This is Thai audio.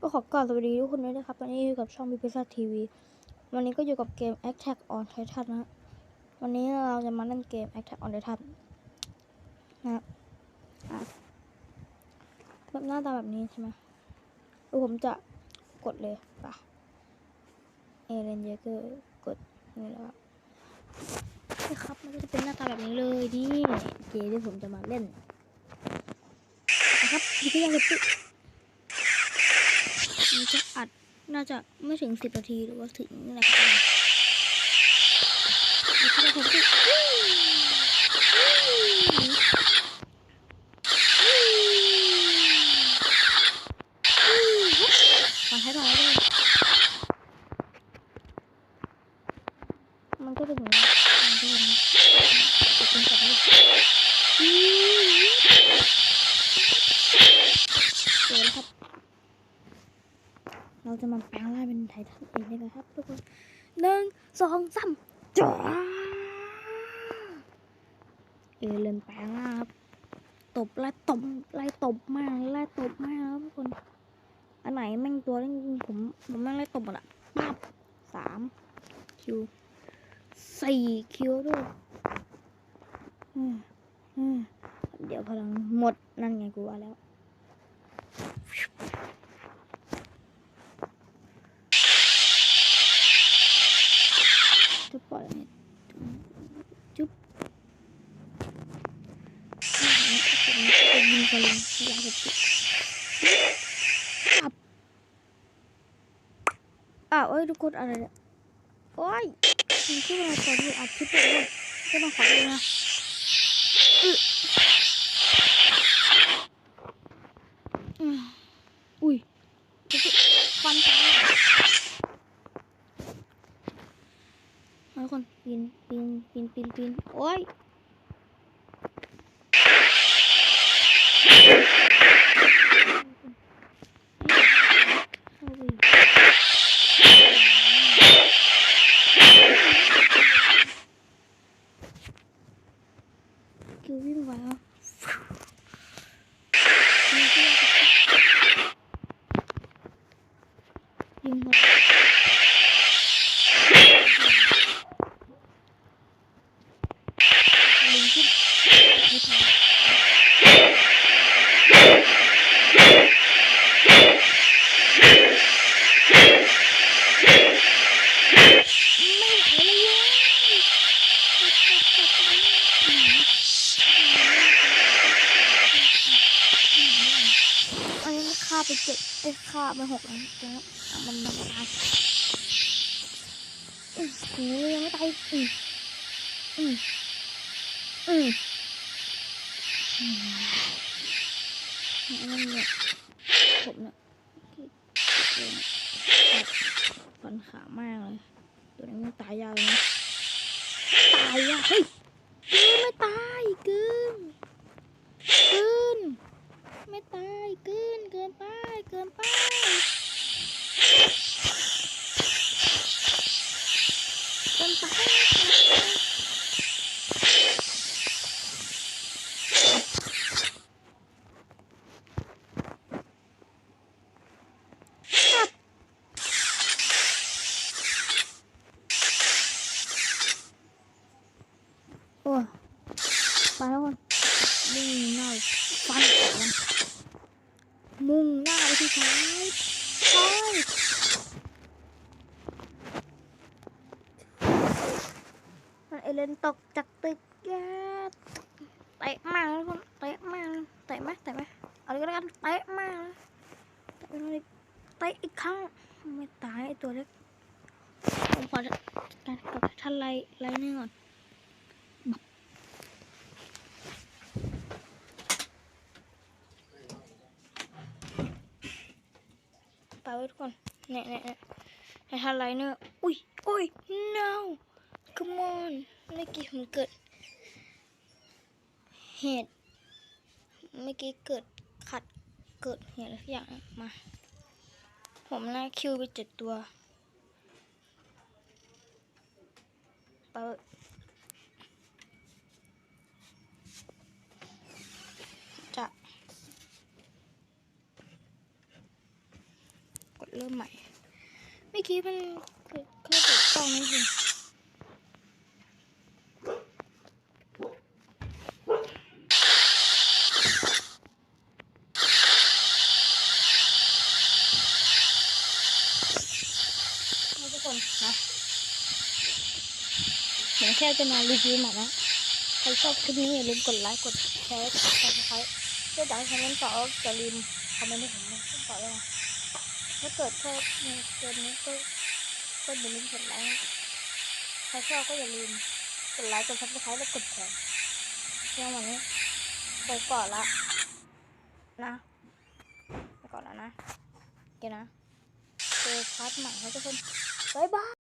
ก็ขอกล่าวสวัสดีทุกคนด้วยนะครับ ตอนนี้อยู่กับช่องบิพิซ่าทีวีวันนี้ก็อยู่กับเกม Attack on Titan นะฮะวันนี้เราจะมาเล่นเกม Attack on Titan นะแบบหน้าตาแบบนี้ใช่ไหมเดี๋ยวผมจะกดเลยป่ะเอเลนเยเกอร์กดนี่แล้วครับนี่ครับ มันก็จะเป็นหน้าตาแบบนี้เลยนี่เกมที่ผมจะมาเล่นนะครับนี่ก็ยังจะปุ๊บ จะอัดน่าจะไม่ถึงสิบนาทีหรือว่าถึงอะครับแล้วก็ผมจะ จะมาแปลงร่างเป็นไททันเองเลยนะครับ ทุกคนหนึ่งสองสามจ้าเอเลนแปลงร่างครับตบไล่ตบไล่ตบมากไล่ตบมากครับทุกคนอันไหนแม่งตัวเล่ผมผมแม่งไล่ตบหมดอะปั๊บสามคิวสี่คิวด้วยอืมอืมเดี๋ยวพลังหมดนั่นไงกูว่าแล้ว จุ๊บก่อนเลยจุ๊บ เป็นยิงกระลิงยาเสพติดอ้าวเอ้ยทุกคนอะไรเนี่ยโอ้ยมันขึ้นมาตอนที่อัดคลิปเลยก็ต้องขอดูนะอืออุ้ยฟันตามาทุกคนปีนปีนปีนปีนปีนโอ้ย เข้าไปคิววิ่งไวอะยิงหมด ลิงขึ้นไม่ทันไม่ไหวเลยเว้ยอันนี้มันฆ่า ไปเจ็ดไอ้ยฆ่าไปหกแล้วมันมันตายอือโหยังไม่ตายอืออืออืมอืมนั่นเนี่ยผมเนี่ยที่ตัดฟันขามากเลยตัวนี้มันตายยาวเลยนะตายยากเฮ้ยกึนไม่ตายกึนกึนไม่ตายกึนเกินไป เกินไปเกินไป โอ้ยไปแล้วคนมุ่งหน้าฟันกันมุ่งหน้าไปที่ท้ายท้ายมันเอเลนตกจากตึกแกเตะมากเลยคนเตะมากเตะไหมเตะไหมเอาเลยก็แล้วกันเตะมากเตะเลยเตะอีกครั้งไม่ตายไอตัวเล็กผมขอจัดการกับท่านไลไลเนื้อก่อน ไปไว้ทุกคนเนี่ยเนี่ยเนี่ยให้ทันไลเนอร์อุ้ยอุ้ย no come on เมื่อกี้ผมเกิด เหตุเมื่อกี้เกิดขัดเกิดเหตุอะไรอย่างมา ผมน่าคิวไปเจ็ดตัวไปไว้จะ เริ่มใหม่เมื่อกี้มันคือแค่ถูกต้องนิดนึงเอาทุกคนนะเดี๋ยวแค่จะมารีวิวหม่นะใครชอบคลิปนี้อย่าลืมกดไลค์กดแชร์กดซับสไครต์เพื่อจะให้คอมเมนต์ต่ออย่าลืมคอมเมนต์ให้ผมนะต่อด้วยนะ ถ้าเกิดชอบในเกมนี้ก็ก็อย่าลืมกดไลค์ใครชอบก็อย่าลืมกดไลค์กดซับสไครต์และกดแชร์เรื่องวันนี้ไปก่อนละนะไปก่อนแล้วนะเกนะเจอพาร์ทใหม่ให้ทุกคนบ๊ายบาย